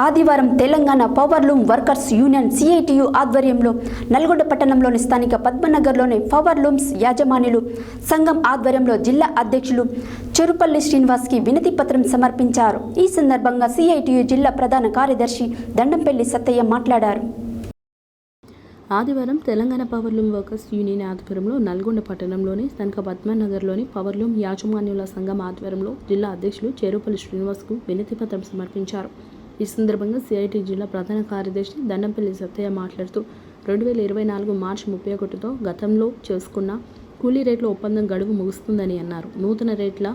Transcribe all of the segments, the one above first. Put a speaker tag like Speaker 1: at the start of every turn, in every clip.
Speaker 1: ఆదివారం Telangana powerloom workers union CITU ఆధ్వర్యంలో నల్గొండ పట్టణంలోని స్థానిక పద్మనగర్లోని పవర్లూమ్స్ యాజమానులు యాజమాన్యులు సంఘం ఆధ్వర్యంలో జిల్లా అధ్యక్షులు చెరుపల్లి శ్రీనివాస్కి వినతి పత్రం సమర్పించారు. ఈ సందర్భంగా సిఐటియు జిల్లా ప్రధాన కార్యదర్శి దండంపల్లి సత్తయ్య మాట్లాడారు.
Speaker 2: ఆదివారం తెలంగాణ పవర్లూమ్ వర్కర్స్ యూనియన్ ఆధ్వర్యంలో నల్గొండ పట్టణంలోని స్థానిక పద్మనగర్లోని పవర్లూమ్ యాజమాన్యుల సంఘం ఆధ్వర్యంలో జిల్లా అధ్యక్షులు చేరుపల్లి శ్రీనివాస్కు వినతి పత్రం సమర్పించారు. ఈ సందర్భంగా సిఐటి జిల్లా ప్రధాన కార్యదర్శి దండంపల్లి సత్తయ్య మాట్లాడుతూ రెండు వేల ఇరవై నాలుగు మార్చి ముప్పై ఒకటితో గతంలో చేసుకున్న కూలీ రేట్ల ఒప్పందం గడువు ముగుస్తుందని అన్నారు. నూతన రేట్ల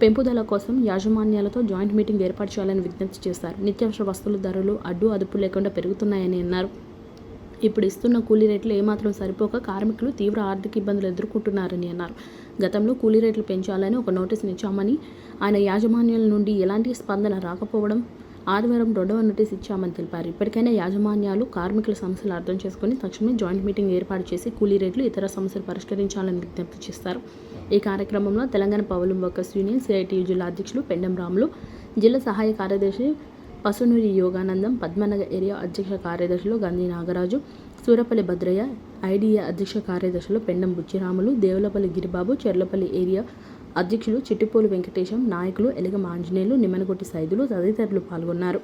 Speaker 2: పెంపుదల కోసం యాజమాన్యాలతో జాయింట్ మీటింగ్ ఏర్పాటు చేయాలని విజ్ఞప్తి చేశారు. నిత్యావసర వస్తువుల ధరలు అడ్డు అదుపు లేకుండా పెరుగుతున్నాయని అన్నారు. ఇప్పుడు ఇస్తున్న కూలీ రేట్లు ఏమాత్రం సరిపోక కార్మికులు తీవ్ర ఆర్థిక ఇబ్బందులు ఎదుర్కొంటున్నారని అన్నారు. గతంలో కూలీ రేట్లు పెంచాలని ఒక నోటీసుని ఇచ్చామని ఆయన యాజమాన్యాల నుండి ఎలాంటి స్పందన రాకపోవడం ఆదివారం రెండవ నోటీస్ ఇచ్చామని తెలిపారు. ఇప్పటికైనా యాజమాన్యాలు కార్మికుల సమస్యలు అర్థం చేసుకుని తక్షణమే జాయింట్ మీటింగ్ ఏర్పాటు చేసి కూలీ రేట్లు ఇతర సమస్యలు పరిష్కరించాలని విజ్ఞప్తి చేస్తారు. ఈ కార్యక్రమంలో Telangana powerloom workers union CITU జిల్లా అధ్యక్షులు పెండం రాములు జిల్లా సహాయ కార్యదర్శి పసునూరి యోగానందం పద్మనగర్ ఏరియా అధ్యక్ష కార్యదర్శులు గంధి నాగరాజు సూరపల్లి భద్రయ్య ఐడిఏ అధ్యక్ష కార్యదర్శులు పెండం బుచ్చిరాములు దేవులపల్లి గిరిబాబు చెర్లపల్లి ఏరియా అధ్యక్షులు చిట్టిపోలు వెంకటేశం నాయకులు ఎలగం ఆంజనేయులు నిమ్మనగొట్టి సైదులు తదితరులు పాల్గొన్నారు.